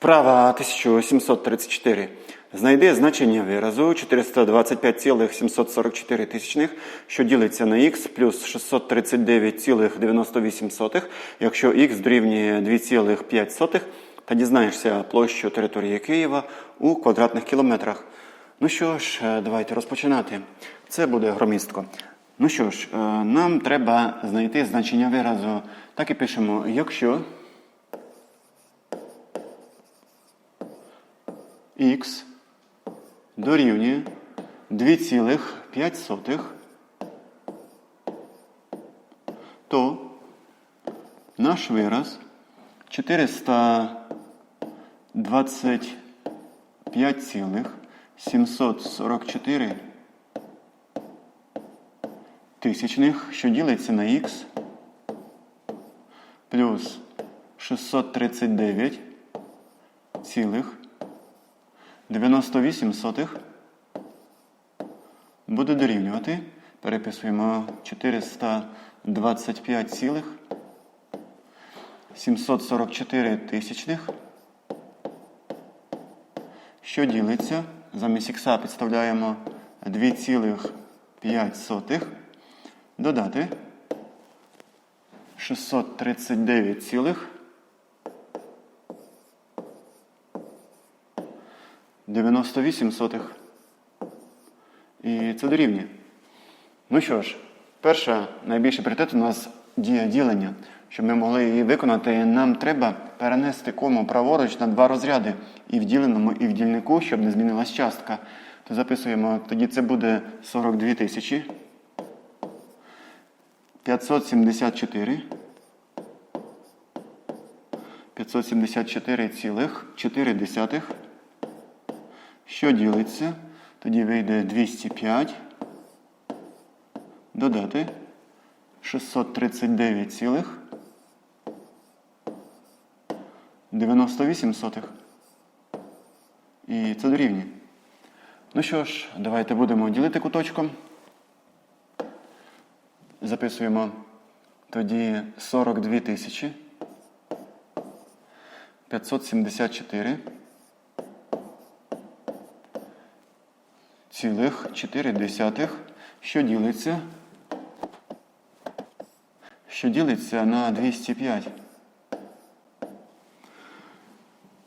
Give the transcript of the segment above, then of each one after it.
Вправа 1734. Знайди значення виразу 425,744 тисячних, що ділиться на х плюс 639,98, якщо х дорівнює 2,5, та дізнаєшся площу території Києва у квадратних кілометрах. Ну що ж, е, давайте розпочинати. Це буде громістко. Ну що ж, е, нам треба знайти значення виразу. Так і пишемо, якщо х дорівнює 2,5, то наш вираз 425,744 тисячних, що ділиться на х, плюс 639 цілих 98 сотих. Буде дорівнювати. Переписуємо 425 цілих. 744 тисячних, що ділиться. Замість ікса підставляємо 2,5 додати 639 98 сотих. І це дорівнює. Ну що ж, перша найбільший пріоритет у нас дія ділення. Щоб ми могли її виконати, нам треба перенести кому праворуч на два розряди і в діленому, і в дільнику, щоб не змінилась частка. То записуємо, тоді це буде 42 тисячі 574 574 цілих 4 десятих що ділиться? Тоді вийде 205. Додати 639 цілих 98 сотих. І це дорівнює. Ну що ж, давайте будемо ділити куточком. Записуємо тоді 42 тисячі 574 цілих 4 десятих, що ділиться, що ділиться на 205.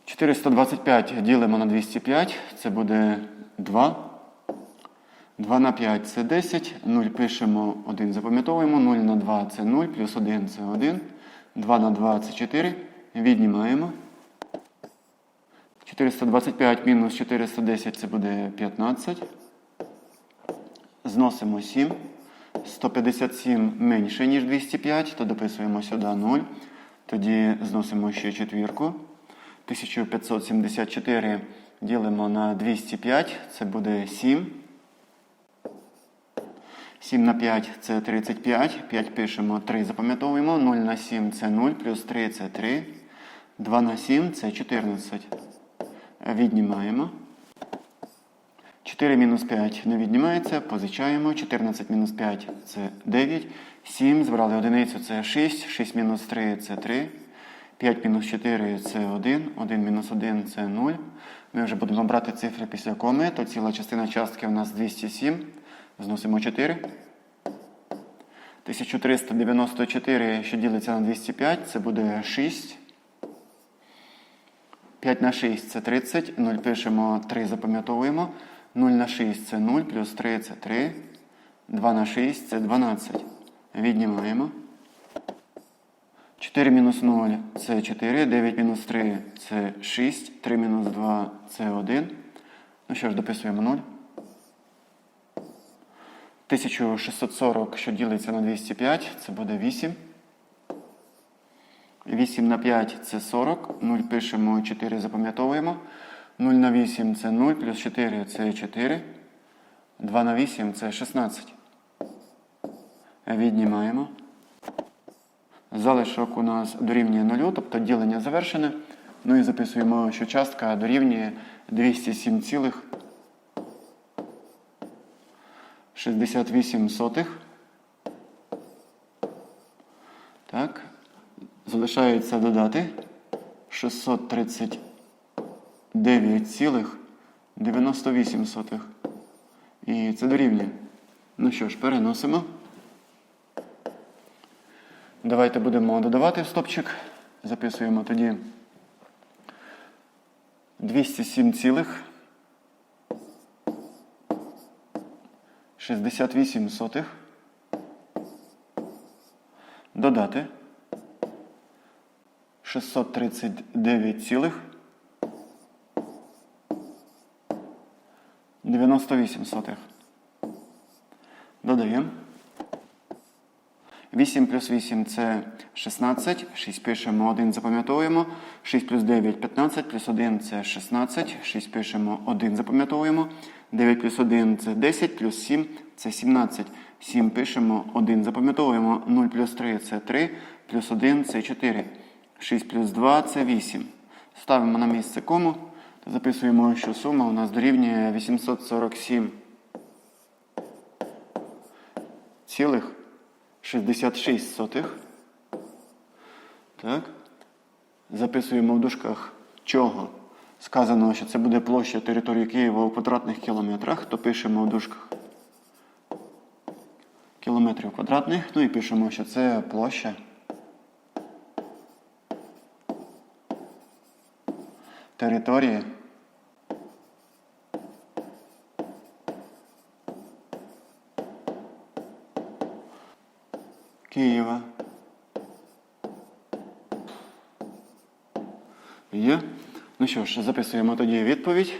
425 ділимо на 205, це буде 2. 2 на 5 це 10, 0 пишемо, 1 запам'ятовуємо, 0 на 2 це 0, плюс 1 це 1, 2 на 2 це 4, віднімаємо. 425 мінус 410 це буде 15. Зносимо 7. 157 менше, ніж 205, то дописуємо сюди 0. Тоді зносимо ще четвірку. 1574 ділимо на 205, це буде 7. 7 на 5 це 35. 5 пишемо, 3 запам'ятовуємо. 0 на 7 це 0, плюс 3 це 3. 2 на 7 це 14. Віднімаємо. 4 мінус 5 не віднімається, позичаємо. 14 мінус 5 це 9. 7. Збрали одиницю це 6. 6 мінус 3 це 3. 5 мінус 4 це 1. 1 мінус 1 це 0. Ми вже будемо брати цифри після коми, то ціла частина частки у нас 207. Зносимо 4. 1394, що ділиться на 205, це буде 6. 5 на 6 це 30. 0 пишемо 3, запам'ятовуємо. 0 на 6 це 0, плюс 3 це 3. 2 на 6 це 12. Віднімаємо. 4 мінус 0 це 4. 9 мінус 3 це 6. 3 мінус 2 це 1. Ну що ж, дописуємо 0. 1640, що ділиться на 205, це буде 8. 8 на 5 це 40. 0 пишемо 4, запам'ятовуємо. 0 на 8 це 0, плюс 4 це 4. 2 на 8 це 16. Віднімаємо. Залишок у нас дорівнює 0, тобто ділення завершене. Ну і записуємо, що частка дорівнює 207,68 сотих. Так. Залишається додати 639 9,98. І це дорівнює. Ну що ж, переносимо. Давайте будемо додавати стопчик. Записуємо тоді 207 цілих 68 сотих. Додати 639 98. Додаємо. 8 плюс 8 це 16. 6 пишемо, 1 запам'ятовуємо. 6 плюс 9 15, плюс 1 це 16. 6 пишемо, 1 запам'ятовуємо. 9 плюс 1 це 10, плюс 7 це 17. 7 пишемо, 1 запам'ятовуємо. 0 плюс 3 це 3, плюс 1 це 4. 6 плюс 2 це 8. Ставимо на місце кому. Записуємо, що сума у нас дорівнює 847 цілих 66 сотих. Так. Записуємо в дужках чого. Сказано, що це буде площа території Києва у квадратних кілометрах, то пишемо в дужках кілометрів квадратних. Ну і пишемо, що це площа території Києва. Є. Ну що ж, записуємо тоді відповідь.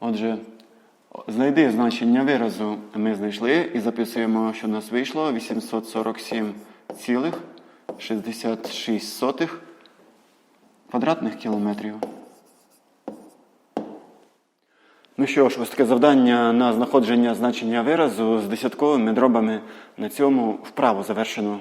Отже, знайди значення виразу ми знайшли і записуємо, що у нас вийшло 847,66 квадратних кілометрів. Ну що ж, ось таке завдання на знаходження значення виразу з десятковими дробами на цьому вправо завершено.